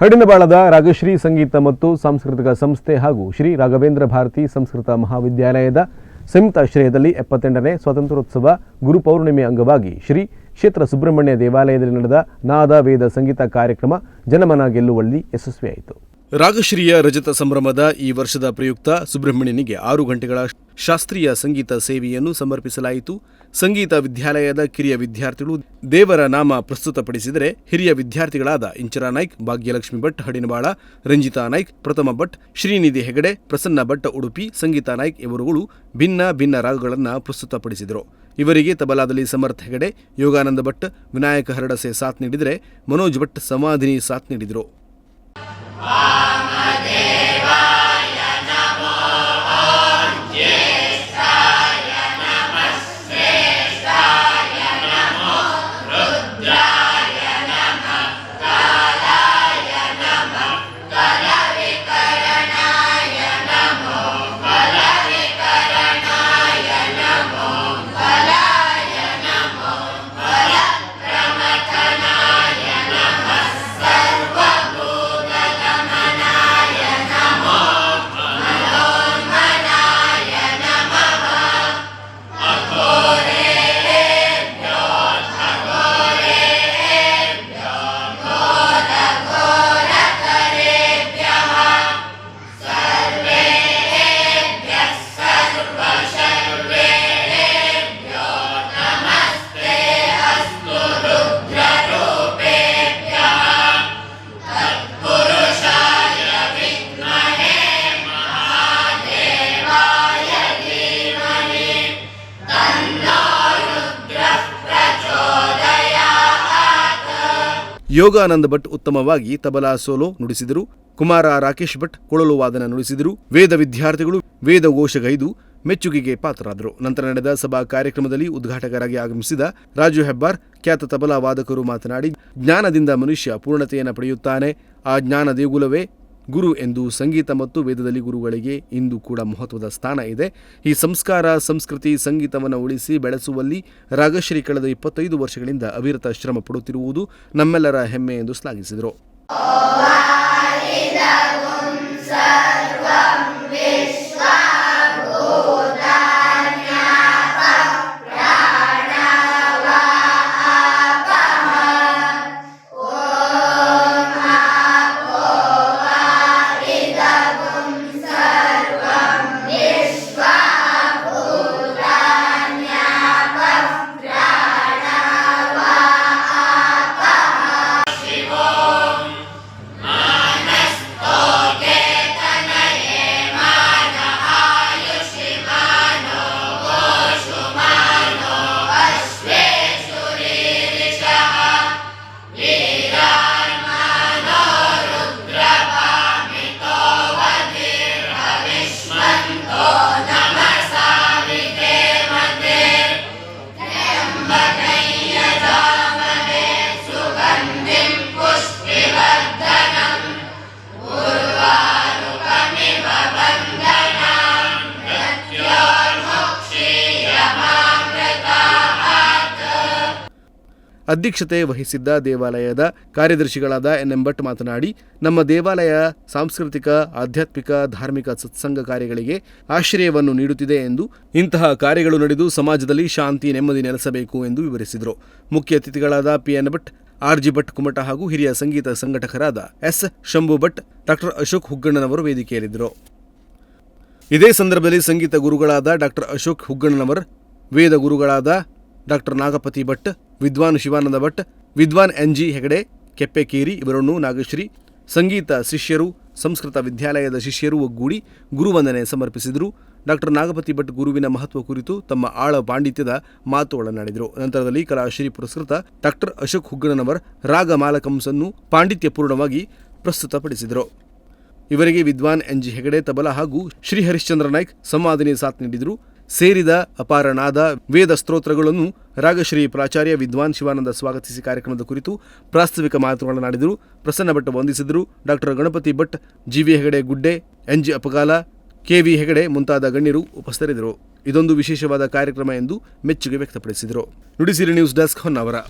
ಹಡಿನಬಾಳದ ರಾಗಶ್ರೀ ಸಂಗೀತ ಮತ್ತು ಸಾಂಸ್ಕೃತಿಕ ಸಂಸ್ಥೆ ಹಾಗೂ ಶ್ರೀ ರಾಘವೇಂದ್ರ ಭಾರತಿ ಸಂಸ್ಕೃತ ಮಹಾವಿದ್ಯಾಲಯದ ಸಂಯುಕ್ತಾಶ್ರಯದಲ್ಲಿ ಎಪ್ಪತ್ತೆಂಟನೇ ಸ್ವಾತಂತ್ರ್ಯೋತ್ಸವ ಗುರುಪೌರ್ಣಿಮೆ ಅಂಗವಾಗಿ ಶ್ರೀ ಕ್ಷೇತ್ರ ಸುಬ್ರಹ್ಮಣ್ಯ ದೇವಾಲಯದಲ್ಲಿ ನಡೆದ ನಾದ ವೇದ ಸಂಗೀತ ಕಾರ್ಯಕ್ರಮ ಜನಮನ ಗೆಲ್ಲುವಲ್ಲಿ ಯಶಸ್ವಿಯಾಯಿತು. ರಾಗಶ್ರೀಯ ರಜತ ಸಂಭ್ರಮದ ಈ ವರ್ಷದ ಪ್ರಯುಕ್ತ ಸುಬ್ರಹ್ಮಣ್ಯನಿಗೆ ಆರು ಗಂಟೆಗಳ ಶಾಸ್ತ್ರೀಯ ಸಂಗೀತ ಸೇವೆಯನ್ನು ಸಮರ್ಪಿಸಲಾಯಿತು. ಸಂಗೀತ ವಿದ್ಯಾಲಯದ ಕಿರಿಯ ವಿದ್ಯಾರ್ಥಿಗಳು ದೇವರ ನಾಮ ಪ್ರಸ್ತುತಪಡಿಸಿದರೆ ಹಿರಿಯ ವಿದ್ಯಾರ್ಥಿಗಳಾದ ಇಂಚರಾ ನಾಯ್ಕ್, ಭಾಗ್ಯಲಕ್ಷ್ಮಿ ಭಟ್ ಹಡಿನಬಾಳ ರಂಜಿತಾ ನಾಯ್ಕ್, ಪ್ರಥಮ ಭಟ್, ಶ್ರೀನಿಧಿ ಹೆಗಡೆ, ಪ್ರಸನ್ನ ಭಟ್, ಉಡುಪಿ, ಸಂಗೀತಾ ನಾಯ್ಕ್ ಇವರುಗಳು ಭಿನ್ನ ಭಿನ್ನ ರಾಗಗಳನ್ನು ಪ್ರಸ್ತುತಪಡಿಸಿದರು. ಇವರಿಗೆ ತಬಲಾದಲ್ಲಿ ಸಮರ್ಥ್ ಹೆಗಡೆ, ಯೋಗಾನಂದ ಭಟ್, ವಿನಾಯಕ ಹರಡಸೆ ಸಾಥ್ ನೀಡಿದರೆ ಮನೋಜ್ ಭಟ್ ಸಮಾಧಿನಿ ಸಾಥ್ ನೀಡಿದರು. ಯೋಗಾನಂದ ಭಟ್ ಉತ್ತಮವಾಗಿ ತಬಲಾ ಸೋಲೋ ನುಡಿಸಿದರು. ಕುಮಾರ ರಾಕೇಶ್ ಭಟ್ ಕೊಳಲು ವಾದನ ನುಡಿಸಿದರು. ವೇದ ವಿದ್ಯಾರ್ಥಿಗಳು ವೇದ ಘೋಷಗೈದು ಮೆಚ್ಚುಗೆಗೆ ಪಾತ್ರರಾದರು. ನಂತರ ನಡೆದ ಸಭಾ ಕಾರ್ಯಕ್ರಮದಲ್ಲಿ ಉದ್ಘಾಟಕರಾಗಿ ಆಗಮಿಸಿದ ರಾಜು ಹೆಬ್ಬಾರ್ ಖ್ಯಾತ ತಬಲಾ ವಾದಕರು ಮಾತನಾಡಿ, ಜ್ಞಾನದಿಂದ ಮನುಷ್ಯ ಪೂರ್ಣತೆಯನ್ನು ಪಡೆಯುತ್ತಾನೆ. ಆ ಜ್ಞಾನ ದೇಗುಲವೇ ಗುರು ಎಂದು ಸಂಗೀತ ಮತ್ತು ವೇದದಲ್ಲಿ ಗುರುಗಳಿಗೆ ಇಂದು ಕೂಡ ಮಹತ್ವದ ಸ್ಥಾನ ಇದೆ. ಈ ಸಂಸ್ಕಾರ, ಸಂಸ್ಕೃತಿ, ಸಂಗೀತವನ್ನು ಉಳಿಸಿ ಬೆಳೆಸುವಲ್ಲಿ ರಾಗಶ್ರೀ ಕಳೆದ ಇಪ್ಪತ್ತೈದು ವರ್ಷಗಳಿಂದ ಅವಿರತ ಶ್ರಮ ಪಡುತ್ತಿರುವುದು ನಮ್ಮೆಲ್ಲರ ಹೆಮ್ಮೆ ಎಂದು ಶ್ಲಾಘಿಸಿದರು. ಅಧ್ಯಕ್ಷತೆ ವಹಿಸಿದ್ದ ದೇವಾಲಯದ ಕಾರ್ಯದರ್ಶಿಗಳಾದ ಎನ್ಎಂ ಭಟ್ ಮಾತನಾಡಿ, ನಮ್ಮ ದೇವಾಲಯ ಸಾಂಸ್ಕೃತಿಕ, ಆಧ್ಯಾತ್ಮಿಕ, ಧಾರ್ಮಿಕ ಸತ್ಸಂಗ ಕಾರ್ಯಗಳಿಗೆ ಆಶ್ರಯವನ್ನು ನೀಡುತ್ತಿದೆ ಎಂದು ಇಂತಹ ಕಾರ್ಯಗಳು ನಡೆದು ಸಮಾಜದಲ್ಲಿ ಶಾಂತಿ ನೆಮ್ಮದಿ ನೆಲೆಸಬೇಕು ಎಂದು ವಿವರಿಸಿದರು. ಮುಖ್ಯ ಅತಿಥಿಗಳಾದ P N Bhat R G Bhat Kumta ಹಾಗೂ ಹಿರಿಯ ಸಂಗೀತ ಸಂಘಟಕರಾದ ಎಸ್ ಶಂಭು ಭಟ್, ಡಾಕ್ಟರ್ ಅಶೋಕ್ ಹುಗ್ಗಣ್ಣನವರು ವೇದಿಕೆಯಲ್ಲಿದ್ದರು. ಇದೇ ಸಂದರ್ಭದಲ್ಲಿ ಸಂಗೀತ ಗುರುಗಳಾದ ಡಾಕ್ಟರ್ ಅಶೋಕ್ ಹುಗ್ಗಣ್ಣನವರ್, ವೇದ ಗುರುಗಳಾದ ಡಾಕ್ಟರ್ ನಾಗಪತಿ ಭಟ್, ವಿದ್ವಾನ್ ಶಿವಾನಂದ ಭಟ್, ವಿದ್ವಾನ್ ಎನ್ ಜಿ ಹೆಗಡೆ, ಕೆಪ್ಪೆಕೇರಿ, ಇವರನ್ನು ನಾಗಶ್ರೀ, ಸಂಗೀತ ಶಿಷ್ಯರು, ಸಂಸ್ಕೃತ ವಿದ್ಯಾಲಯದ ಶಿಷ್ಯರು ಒಗ್ಗೂಡಿ ಗುರುವಂದನೆ ಸಮರ್ಪಿಸಿದರು. ಡಾಕ್ಟರ್ ನಾಗಪತಿ ಭಟ್ ಗುರುವಿನ ಮಹತ್ವ ಕುರಿತು ತಮ್ಮ ಆಳ ಪಾಂಡಿತ್ಯದ ಮಾತುಗಳನ್ನಾಡಿದರು ನಂತರದಲ್ಲಿ ಕಲಾಶ್ರೀ ಪುರಸ್ಕೃತ ಡಾಕ್ಟರ್ ಅಶೋಕ್ ಹುಗ್ಗಣ್ಣನವರ್ ರಾಗ ಮಾಲಕಂಸನ್ನು ಪಾಂಡಿತ್ಯಪೂರ್ಣವಾಗಿ ಪ್ರಸ್ತುತಪಡಿಸಿದರು. ಇವರಿಗೆ ವಿದ್ವಾನ್ ಎನ್ ಜಿ ಹೆಗಡೆ, ತಬಲ ಹಾಗೂ ಶ್ರೀ ಹರಿಶ್ಚಂದ್ರ ನಾಯ್ಕ್ ಸಂವಾದನೆ ಸಾಥ್ ನೀಡಿದರು. ಸೇರಿದ ಅಪಾರನಾದ ವೇದ ಸ್ತೋತ್ರಗಳನ್ನು ರಾಗಶ್ರೀ ಪ್ರಾಚಾರ್ಯ ವಿದ್ವಾನ್ ಶಿವಾನಂದ ಸ್ವಾಗತಿಸಿ ಕಾರ್ಯಕ್ರಮದ ಕುರಿತು ಪ್ರಾಸ್ತಾವಿಕ ಮಾತುಗಳನ್ನಾಡಿದರು ಪ್ರಸನ್ನ ಭಟ್ ವಂದಿಸಿದರು. Doctor Ganapati Bhat, G V Hegde Gudde N G Apagala, K V Hegde ಮುಂತಾದ ಗಣ್ಯರು ಉಪಸ್ಥಿತರಿದ್ದರು. ಇದೊಂದು ವಿಶೇಷವಾದ ಕಾರ್ಯಕ್ರಮ ಎಂದು ಮೆಚ್ಚುಗೆ ವ್ಯಕ್ತಪಡಿಸಿದರು. Nudisiri news desk Honnavar.